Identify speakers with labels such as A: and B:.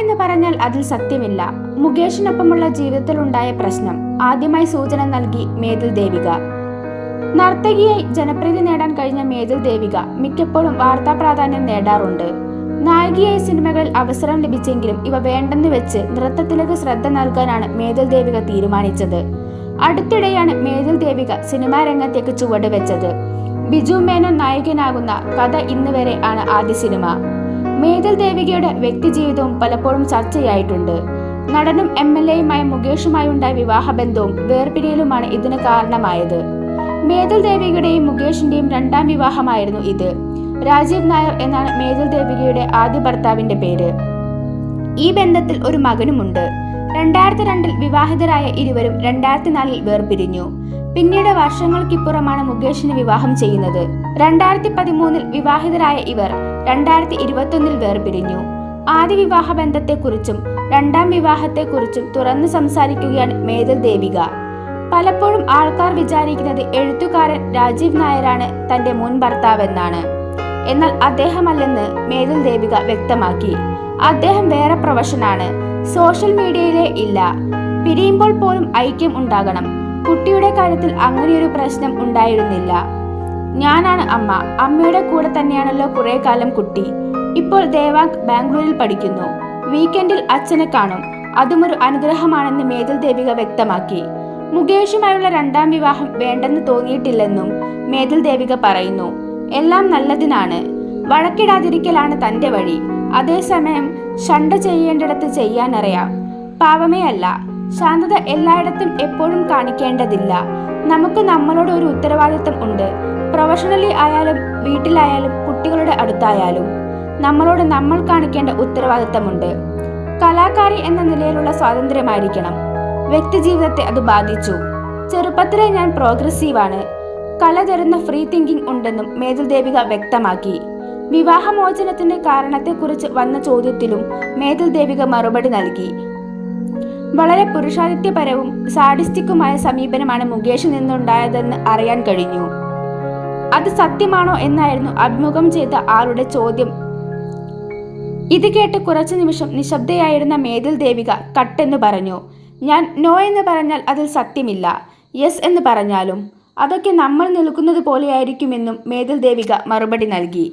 A: എന്ന് പറഞ്ഞാൽ അതിൽ സത്യമില്ല. മുകേഷിനൊപ്പമുള്ള ജീവിതത്തിലുണ്ടായ പ്രശ്നം. ആദ്യമായി സൂചന നൽകി മേതിൽ ദേവിക. നർത്തകിയായി ജനപ്രീതി നേടാൻ കഴിഞ്ഞ മേതിൽ ദേവിക മിക്കപ്പോഴും വാർത്താ പ്രാധാന്യം നേടാറുണ്ട്. നായികയായി സിനിമകളിൽ അവസരം ലഭിച്ചെങ്കിലും ഇവ വേണ്ടെന്ന് വെച്ച് നൃത്തത്തിലേക്ക് ശ്രദ്ധ നൽകാനാണ് മേതിൽ ദേവിക തീരുമാനിച്ചത്. അടുത്തിടെയാണ് മേതിൽ ദേവിക സിനിമാ രംഗത്തേക്ക് ചുവട് വെച്ചത്. ബിജു മേനോൻ നായകനാകുന്ന കഥ ഇന്ന് വരെ ആണ് ആദ്യ സിനിമ. മേതിൽ ദേവികയുടെ വ്യക്തിജീവിതവും പലപ്പോഴും ചർച്ചയായിട്ടുണ്ട്. നടനും എം എൽ എയുമായ മുകേഷുമായുണ്ടായ വിവാഹബന്ധവും വേർപിരിയലുമാണ് ഇതിന് കാരണമായത്. മേതൽ ദേവികയുടെയും മുകേഷിന്റെയും രണ്ടാം വിവാഹമായിരുന്നു ഇത്. രാജീവ് നായർ എന്നാണ് മേതൽ ദേവികയുടെ ആദ്യ ഭർത്താവിന്റെ പേര്. ഈ ബന്ധത്തിൽ ഒരു മകനുമുണ്ട്. രണ്ടായിരത്തി രണ്ടിൽ വിവാഹിതരായ ഇരുവരും രണ്ടായിരത്തി നാലിൽ വേർപിരിഞ്ഞു. പിന്നീട് വർഷങ്ങൾക്കിപ്പുറമാണ് മുകേഷിന് വിവാഹം ചെയ്യുന്നത്. രണ്ടായിരത്തി പതിമൂന്നിൽ വിവാഹിതരായ ഇവർ രണ്ടായിരത്തി ഇരുപത്തൊന്നിൽ വേർപിരിഞ്ഞു. ആദ്യ വിവാഹ ബന്ധത്തെക്കുറിച്ചും രണ്ടാം വിവാഹത്തെക്കുറിച്ചും തുറന്നു സംസാരിക്കുകയാണ് മേതൽ ദേവിക. പലപ്പോഴും ആൾക്കാർ വിചാരിക്കുന്നത് എഴുത്തുകാരൻ രാജീവ് നായരാണ് തന്റെ മുൻ ഭർത്താവെന്നാണ്. എന്നാൽ അദ്ദേഹമല്ലെന്ന് മേതൽ ദേവിക വ്യക്തമാക്കി. അദ്ദേഹം വേറെ പ്രൊഫഷനാണ്. സോഷ്യൽ മീഡിയയിലെ ഇല്ല. പിരിയുമ്പോൾ പോലും ഐക്യം ഉണ്ടാകണം. കുട്ടിയുടെ കാര്യത്തിൽ അങ്ങനെയൊരു പ്രശ്നം ഉണ്ടായിരുന്നില്ല. ഞാനാണ് അമ്മ. അമ്മയുടെ കൂടെ തന്നെയാണല്ലോ കുറെ കാലം കുട്ടി. ഇപ്പോൾ ദേവാങ്ക് ബാംഗ്ലൂരിൽ പഠിക്കുന്നു. വീക്കെൻഡിൽ അച്ഛനെ കാണും. അതുമൊരു അനുഗ്രഹമാണെന്ന് മേതൽ ദേവിക വ്യക്തമാക്കി. മുകേഷുമായുള്ള രണ്ടാം വിവാഹം വേണ്ടെന്ന് തോന്നിയിട്ടില്ലെന്നും മേതിൽ ദേവിക പറയുന്നു. എല്ലാം നല്ലതിനാണ്. വഴക്കിടാതിരിക്കലാണ് തന്റെ വഴി. അതേസമയം ഷണ്ട ചെയ്യേണ്ടിടത്ത് ചെയ്യാനറിയാം. പാവമേ അല്ല. ശാന്തത എല്ലായിടത്തും എപ്പോഴും കാണിക്കേണ്ടതില്ല. നമുക്ക് നമ്മളോട് ഒരു ഉത്തരവാദിത്തം ഉണ്ട്. പ്രൊഫഷണലി ആയാലും വീട്ടിലായാലും കുട്ടികളുടെ അടുത്തായാലും നമ്മളോട് നമ്മൾ കാണിക്കേണ്ട ഉത്തരവാദിത്തമുണ്ട് കലാകാരി എന്ന നിലയിലുള്ള സ്വാതന്ത്ര്യമായിരിക്കണം. വ്യക്തിജീവിതത്തെ അത് ബാധിച്ചു. ചെറുപ്പത്തിലെ ഞാൻ പ്രോഗ്രസീവാണ് കല തരുന്ന ഫ്രീ തിങ്കിങ് ഉണ്ടെന്നും മേജൽ ദേവിക വ്യക്തമാക്കി. വിവാഹമോചനത്തിന്റെ കാരണത്തെക്കുറിച്ച് വന്ന ചോദ്യത്തിലും മേജൽ ദേവിക മറുപടി നൽകി. വളരെ പുരുഷാധിത്യപരവും സാഡിസ്റ്റിക്കുമായ സമീപനമാണ് മുകേഷിൽ നിന്നുണ്ടായതെന്ന് അറിയാൻ കഴിഞ്ഞു. അത് സത്യമാണോ എന്നായിരുന്നു അഭിമുഖം ചെയ്ത ആളുടെ ചോദ്യം. ഇത് കേട്ട് കുറച്ചു നിമിഷം നിശബ്ദയായിരുന്ന മേതിൽ ദേവിക കട്ടെന്ന് പറഞ്ഞു ഞാൻ നോ എന്ന് പറഞ്ഞാൽ അതിൽ സത്യമില്ല. യെസ് എന്ന് പറഞ്ഞാലും. അതൊക്കെ നമ്മൾ നിൽക്കുന്നത് പോലെയായിരിക്കുമെന്നും മേതിൽ ദേവിക മറുപടി നൽകി.